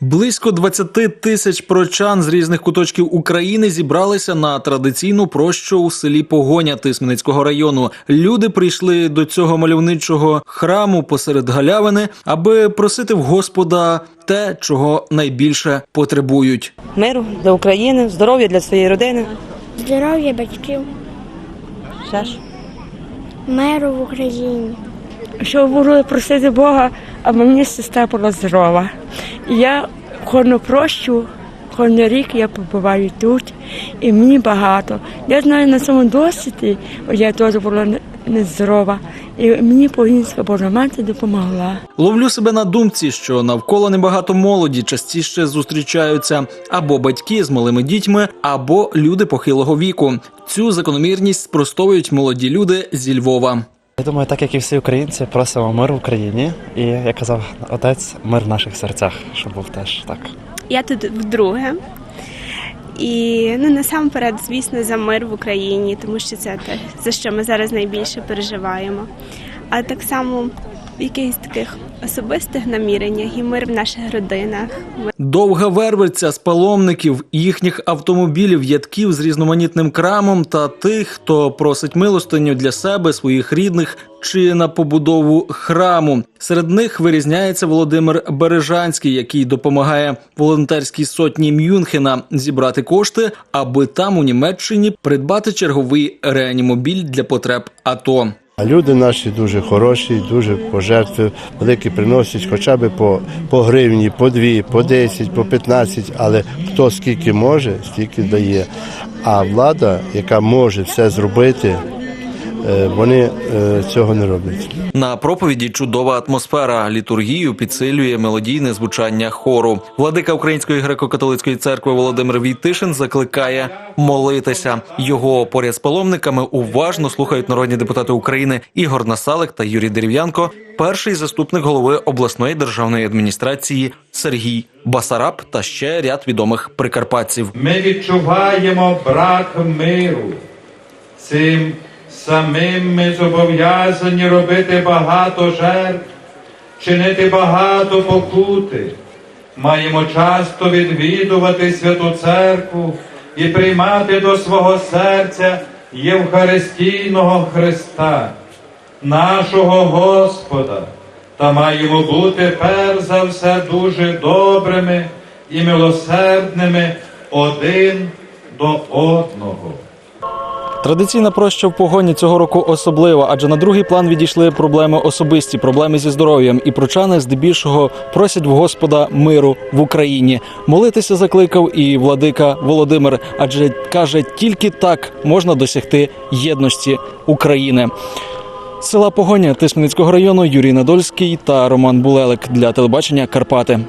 Близько 20 тисяч прочан з різних куточків України зібралися на традиційну прощу у селі Погоня Тисменицького району. Люди прийшли до цього мальовничого храму посеред галявини, аби просити в Господа те, чого найбільше потребують. миру для України, здоров'я для своєї родини. Здоров'я батьків, Ще ж. миру в Україні. що буду просити Бога, аби мені сестра була здорова. Я кожну прощу, кожен рік я побуваю тут, і мені багато. Я знаю на цьому досвіді, я теж була нездорова, і мені Повінська Божа мати допомогла. Ловлю себе на думці, що навколо небагато молоді частіше зустрічаються або батьки з малими дітьми, або люди похилого віку. Цю закономірність спростовують молоді люди зі Львова. Я думаю, так як і всі українці, просимо мир в Україні. І як казав отець, мир в наших серцях, щоб був теж так. Я тут вдруге. І ну насамперед, звісно, за мир в Україні, тому що це те, за що ми зараз найбільше переживаємо. А так само якихось таких особистих наміреннях і мир в наших родинах. Довга вервиця з паломників, їхніх автомобілів, ядків з різноманітним крамом та тих, хто просить милостиню для себе, своїх рідних чи на побудову храму. Серед них вирізняється Володимир Бережанський, який допомагає волонтерській сотні Мюнхена зібрати кошти, аби там у Німеччині придбати черговий реанімобіль для потреб АТО. А люди наші дуже хороші, дуже пожертви великі приносять хоча б по, по гривні, по дві, по 10, по 15, але хто скільки може, стільки дає. А влада, яка може все зробити, вони е, цього не роблять. На проповіді чудова атмосфера. Літургію підсилює мелодійне звучання хору. Владика Української греко-католицької церкви Володимир Війтишин закликає молитися. Його поряд з паломниками уважно слухають народні депутати України Ігор Насалик та Юрій Дерев'янко, перший заступник голови обласної державної адміністрації Сергій Басараб та ще ряд відомих прикарпатців. Ми відчуваємо брак миру. Цим самим ми зобов'язані робити багато жертв, чинити багато покути. Маємо часто відвідувати святу церкву і приймати до свого серця Євхаристійного Христа, нашого Господа, та маємо бути перш за все дуже добрими і милосердними один до одного. Традиційна проща в погоні цього року особлива, адже на другий план відійшли проблеми особисті, проблеми зі здоров'ям. І прочани здебільшого просять в Господа миру в Україні. Молитися закликав і владика Володимир, адже каже, тільки так можна досягти єдності України. Села Погоня Тисменницького району Юрій Надольський та Роман Булелик для телебачення Карпати.